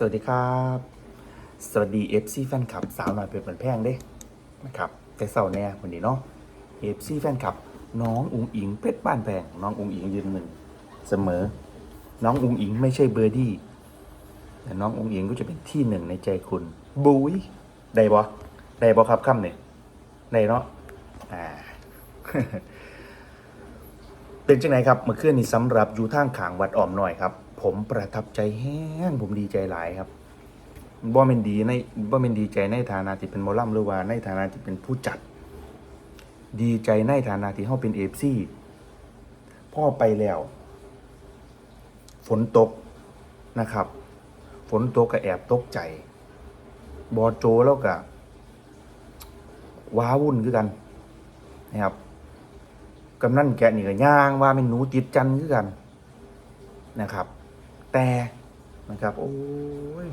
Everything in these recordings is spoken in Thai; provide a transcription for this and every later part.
สวัสดีครับ สวัสดี FC แฟนคลับสาวหน่อยเป็นเหมือนแพงเด้นะครับแต่เศร้าแน่วันนี้เนาะ FC แฟนคลับ น้องอุงอิงเพชรบ้านแพงน้องอุงอิงยืนหนึ่งเสมอ น้องอุงอิงไม่ใช่เบอร์ดี้แต่น้องอุงอิงก็จะเป็นที่หนึ่งในใจคุณบุยได้บ่ได้บ่ครับคำเนี่ยได้เนาะอ่าเป็นจังไหนครับเมื่อคืนนี้สำหรับอยู่ทางขางวัดอ้อมหน้อยครับ ผมประทับใจแห้งผมดีใจหลายครับบ่เป็นดีในบ่เป็นดีใจในฐานะที่เป็นมอลล่ำหรือว่าในฐานะที่เป็นผู้จัด ดีใจในฐานะที่เฮาเป็นเอฟซีพ่อไปแล้ว ฝนตกนะครับ ฝนตกก็แอบตกใจบอโจแล้วก็ว้าวุ่นคือกันนะครับกำนันแกนี่ก็ย่างว่าเป็นหนูติดจันคือกันนะครับ แต่นะครับ โอ้ย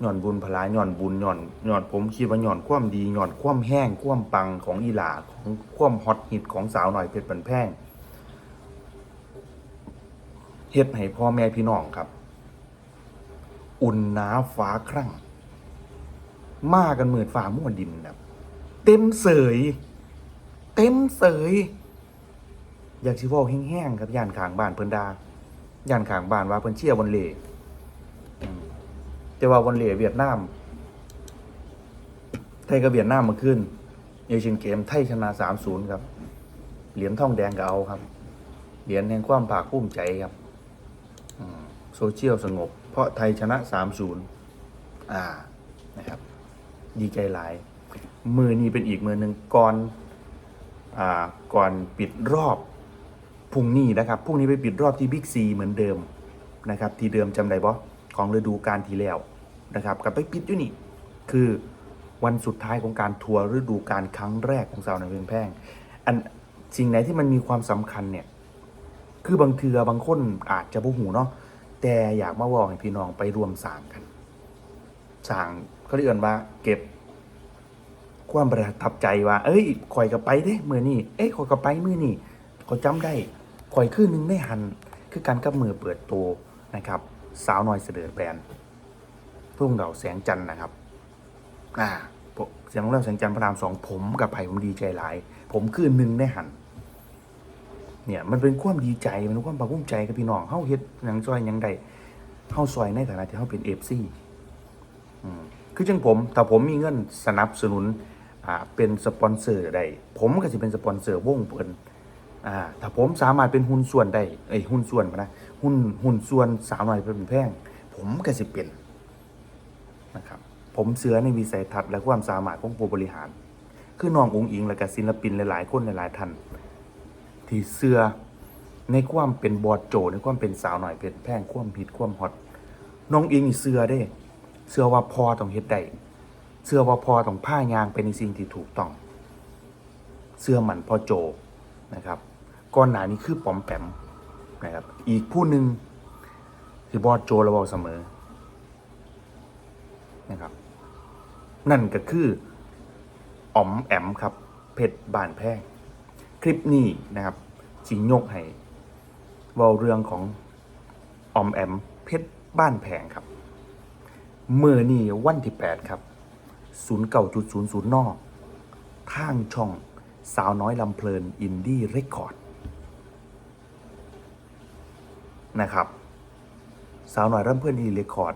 หย่อนบุญพลายหย่อนบุญหย่อนหย่อนผมคิดว่าหย่อนความดีหย่อนความแห้งความปังของอีหลาของความฮอตฮิตของสาวหน่อยเพชรปันแพงเฮ็ดให้พ่อแม่พี่น้องครับ อุ่นหนาฟ้าครั่ง มากันเหมือนฝ่ามั่วดินแบบเต็มเสย เต็มเสย อยากสิว้าแห้งๆครับย่านขางบ้านเพิ่นดา ย่านขางบ้านว่าเพิ่นเชียร์วันเล่อืมแต่ว่าวันเล่เวียดนาม ไทยกับเวียดนามมาขึ้นเอเชียนเกมไทยชนะ3-0ครับ เหรียญทองแดงก็เอาครับ เหรียญแห่งความภาคภูมิใจครับโซเชียลสงบ เพราะไทยชนะ3-0อ่านะครับ ดีใจหลาย มือนี้เป็นอีกมือหนึ่งก่อน อ่าก่อนปิดรอบ พรุ่งนี้นะครับพรุ่งนี้ไปปิดรอบที่บิ๊กซีเหมือนเดิมนะครับ ที่เดิมจำได้บ่ของฤดูกาลที่แล้วนะครับกลับไปปิดอยู่นี่ คือวันสุดท้ายของการทัวร์ฤดูกาลครั้งแรกของสาวในเพียงแพงอันสิ่งไหนที่มันมีความสำคัญเนี่ย คือบางเทือบางคนอาจจะบ่หูเนาะแต่อยากมาบอกให้พี่น้องไปรวมสางกันสางเขาเรียกกันว่าเก็บความประทับใจว่า เอ้ยข่อยก็ไปเด้มือนี่เอ้ยข่อยก็ไปมือนี่เข่อยจำได้ ข่อยคือหนึ่งในหัน คือการกับมือเปิดตัวนะครับ สาวน้อยเสดอแบรนด์พุ่งเราแสงจันทร์นะครับ อ่าเสียงของเราแสงจันทร์พระรามสองผมกับไผ่ผมดีใจหลาย ผมคือหนึ่งในหัน เนี่ยมันเป็นความดีใจมันเป็นความภาคภูมิใจกับพี่น้องเฮาเฮ็ดหยังซอยยังใดเฮาซอยในฐานะที่เฮาเป็น FC อืมคือจังผมถ้าผมมีเงินสนับสนุนอ่าเป็นสปอนเซอร์ได้ผมก็จะเป็นสปอนเซอร์วงเพิ่น อ่าถ้าผมสามารถเป็นหุ้นส่วนได้เอ้ยหุ้นส่วนนะหุ้นหุ้นส่วนสาวหน่อยเป็นแพงผมก็สิเป็นนะครับผมเสือในวิสัยทัศน์และความสามารถของผู้บริหาร คือน้ององอิงและก็ศิลปินหลายๆ คนหลายๆท่านที่เสือในความเป็นบอดโจในความเป็นสาวหน่อยเป็นแพงความผิดความฮอตน้องอิงเสือเด้เสือว่าพอต้องเฮ็ดได้เสื้อว่าพอต้องผ้ายางเป็นสิ่งที่ถูกต้องเสื้อหมันพอโจนะครับ ก้อนหนานี้คือปอมแปมนะครับ อีกผู้หนึ่งคือบอสโจเราบอกเสมอนะครับ นั่นก็คืออ๋อมแอมครับ เพชรบานแพงคลิปนี้นะครับสิงยกให้เวาเรื่องของอ๋อมแอมเพชรบ้านแพงครับ เมื่อนี่วันที่ 8 ครับ 09.00 นอก ทางช่องสาวน้อยลำเพลินอินดี้เรคคอร์ด นะครับ สาวน้อยลำเพลินอินดี้เรคคอร์ด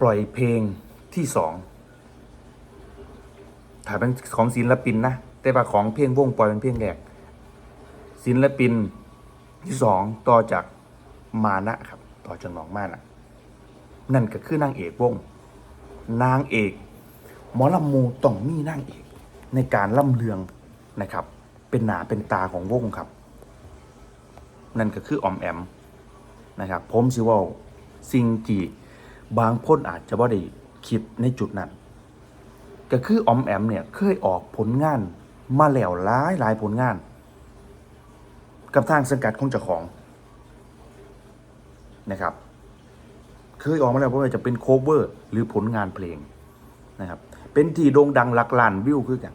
ปล่อยเพลงที่สองถ้าเป็นของศิลปินนะ แต่ว่าของเพลงวงปล่อยเป็นเพลงแรกศิลปินที่สองต่อจากมานะครับ ต่อจากน้องมานะนั่นก็คือนางเอกวง นางเอกหมอลำมูต้องมีนางเอกในการล่ำเลืองนะครับ เป็นหนาเป็นตาของวงครับ นั่นก็คือออมแอม นะครับ ผมสิว่าสิ่งที่บางคนอาจจะบ่ได้คิดในจุดนั้น ก็คือออมแอมเนี่ยเคยออกผลงานมาแล้วหลายหลายผลงาน กับทางสังกัดของเจ้าของนะครับ เคยออกมาแล้วเพราะว่าจะเป็นโคเวอร์หรือผลงานเพลงนะครับ เป็นที่โด่งดังหลักล้านวิวคือกัน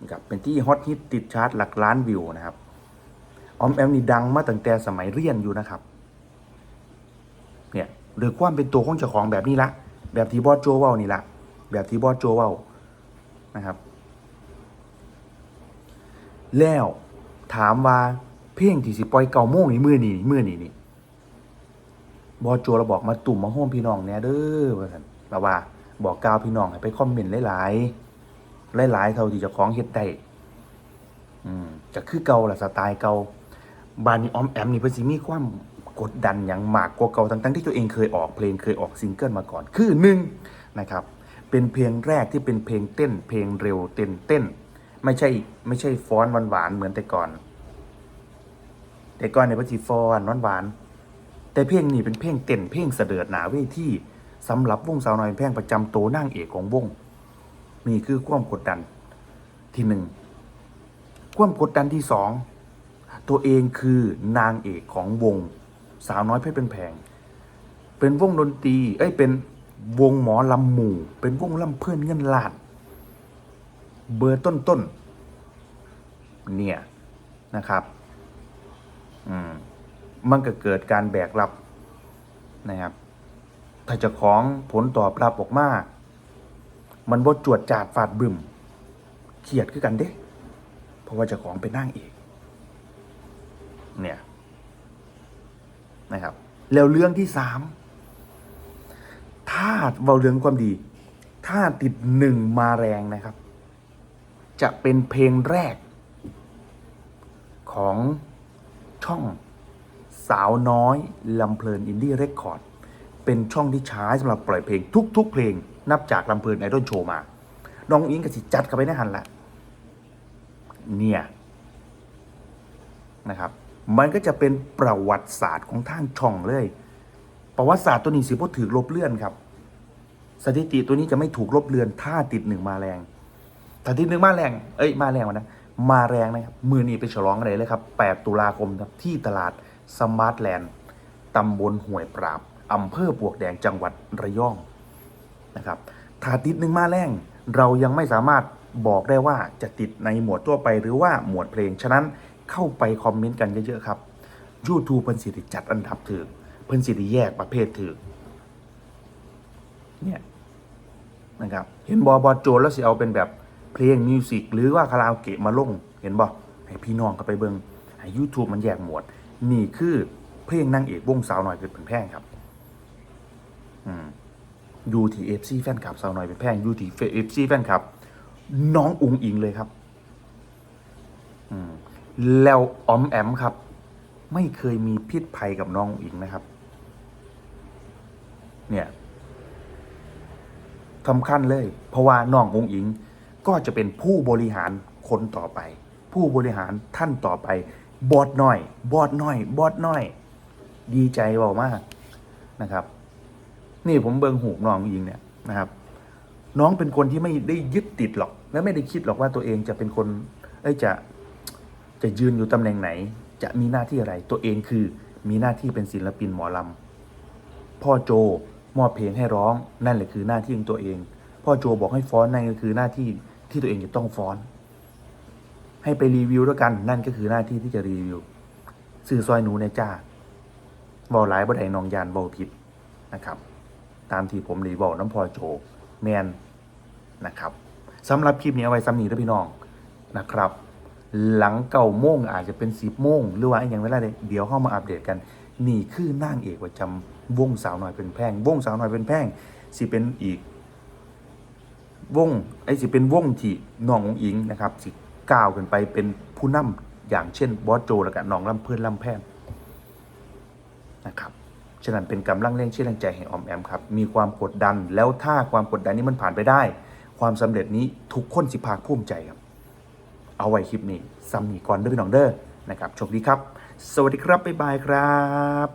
นะครับเป็นที่ฮอตฮิตติดชาร์ตหลักล้านวิวนะครับ ออมแอมนี่ดังมาตั้งแต่สมัยเรียนอยู่นะครับ เนี่ยหรือความเป็นตัวของเจ้าของแบบนี้ละ แบบที่บอสโจเว้านี่ละ แบบที่บอสโจเว้านะครับ แล้วถามว่าเพลงที่สิปล่อยเก่าโมงนี่มือนี่มือนี่นี่บอสโจเราบอกมาตุ่มมาโฮมพี่น้องเนี่ยเด้อว่าซั่นเราว่าบอกกาวพี่น้องให้ไปคอมเมนต์หลายๆหลายๆเท่าที่เจ้าของเฮ็ดได้อืมจะคือเก่าล่ะสไตล์เก่า บานนี้ออมแอมนี่เพิ่นสิมีความกดดันอย่างมากกว่าเก่าทั้งๆที่ตัวเองเคยออกเพลงเคยออกซิงเกิลมาก่อน คือหนึ่งนะครับ เป็นเพลงแรกที่เป็นเพลงเต้น เพลงเร็วเต้นเต้น ไม่ใช่ไม่ใช่ฟ้อนหวานๆเหมือนแต่ก่อน แต่ก่อนเนี่ยเพิ่นสิฟ้อนหวานๆแต่เพลงนี้เป็นเพลงเต้นเพลงเสด็จหนาเวทีสำหรับวงสาวน้อยแพงประจำโตวนางเอกของวงนี่คือความกดดันที่หนึ่งความกดดันที่สอง ตัวเองคือนางเอกของวงสาวน้อยเพชรเป็นแพง เป็นวงดนตรีเอ้ยเป็นวงหมอลำหมู่ เป็นวงลำเพื่อนเงินล้านเบอร์ต้นต้นๆเนี่ยนะครับอืมมันก็เกิดการแบกรับนะครับ ถ้าจะของผลตอบรับออกมามันบ่จวดจาดฟาดบึมเครียดคือกันเด้ เพราะว่าจะของเป็นนางเอก เนี่ยนะครับ แล้วเรื่องที่สามถ้าเบาเรื่องความดี ถ้าติดหนึ่งมาแรงนะครับ จะเป็นเพลงแรก ของช่องสาวน้อยลำเพลินอินดี้เรคคอร์ดเป็นช่องที่ใช้สำหรับปล่อยเพลงทุก ๆ เพลงนับจากลำเพลินไอดอลโชว์มา น้องอิงกับสิจัดเข้าไปในหันละเนี่ยนะครับ มันก็จะเป็นประวัติศาสตร์ของทางช่องเลย ประวัติศาสตร์ตัวนี้สิบ่ถือลบเลื่อนครับ สถิติตัวนี้จะไม่ถูกลบเลือนถ้าติดหนึ่งมาแรงถ้าติดหนึ่งมาแรง เอ้ยมาแรงวะนะมาแรงนะครับมือนี้ไปฉลองอะไรเลยครับ 8 ตุลาคมครับที่ตลาดสมาร์ทแลนด์ตำบลห้วยปราบอำเภอปวกแดงจังหวัดระยองนะครับถ้าติดหนึ่งมาแรง เรายังไม่สามารถบอกได้ว่าจะติดในหมวดทั่วไปหรือว่าหมวดเพลง ฉะนั้น เข้าไปคอมเมนต์กันเยอะๆครับ YouTube เพิ่นสิริจัดอันดับถือเพิ่นสิริแยกประเภทถือเนี่ยนะครับเห็นบอบอโจแล้วสิเอาเป็นแบบเพลงมิวสิกหรือว่าคาราโอเกะมาลง เห็นบอให้พี่น้องก็ไปเบิงให้ YouTube มันแยกหมวด นี่คือเพลงนางเอกวงสาวหน่อยเป็นแพงครับอืมยูทีเอฟซีแฟนคลับสาวหน่อยเป็นแพงยูทีเอฟซีแฟนคลับน้องอุงอิงเลยครับ แล้วออมแอมครับ ไม่เคยมีพิษภัยกับน้องอุงอิงนะครับ เนี่ยสำคัญเลย เพราะว่าน้ององอิง ก็จะเป็นผู้บริหารคนต่อไป ผู้บริหารท่านต่อไป บอดหน้อย บอดหน้อย บอดหน้อย ดีใจเบามากนะครับ นี่ผมเบิงหูน้ององอิงเนี่ยนะครับ น้องเป็นคนที่ไม่ได้ยึดติดหรอก และไม่ได้คิดหรอกว่าตัวเองจะเป็นคน เอ้ยจะ จะยืนอยู่ตำแหน่งไหน จะมีหน้าที่อะไร ตัวเองคือมีหน้าที่เป็นศิลปินหมอลำพ่อโจมอบเพลงให้ร้องนั่นแหละคือหน้าที่ของตัวเอง พ่อโจบอกให้ฟ้อนนั่นก็คือหน้าที่ที่ตัวเองจะต้องฟ้อน ให้ไปรีวิวด้วยกันนั่นก็คือหน้าที่ที่จะรีวิวสื่อซอยหนูในจ้าบอหลายบ่ได้นองยานบอผิดนะครับ ตามที่ผมรีบอกน้ำพ่อโจแมนนะครับสำหรับคลิปนี้เอาไว้ซ้ำนี้ด้วยพี่น้องนะครับ หลังเก่าโมงอาจจะเป็นสิบโมงหรือว่าอย่างเวลาเดเดี๋ยวเข้ามาอัปเดตกันนี่คือนางเอกประจำวงสาวน้อยเป็นแพงวงสาวน้อยเป็นแพงสิเป็นอีก วงไอ้สิเป็นวงที่น้ององอิงนะครับสิก้าวขึ้นไปเป็นผู้นำอย่างเช่นบอสโจแล้วก็น้องลำเพื่อนลำแพนนะครับฉะนั้นเป็นกำลังเร่งเชื่อแรงใจให้ออมแอมครับ มีความกดดันแล้วถ้าความกดดันนี้มันผ่านไปได้ ความสำเร็จนี้ทุกคนสิภาคภูมิใจครับ เอาไว้คลิปนี้ซัมมีก่อนเด้อพี่น้องเด้อนะครับโชคดีครับ สวัสดีครับบ๊ายบายครับ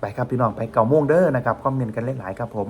ไปครับพี่น้องไปเก่าโมงเด้อนะครับคอมเมนต์กันหลายๆครับผม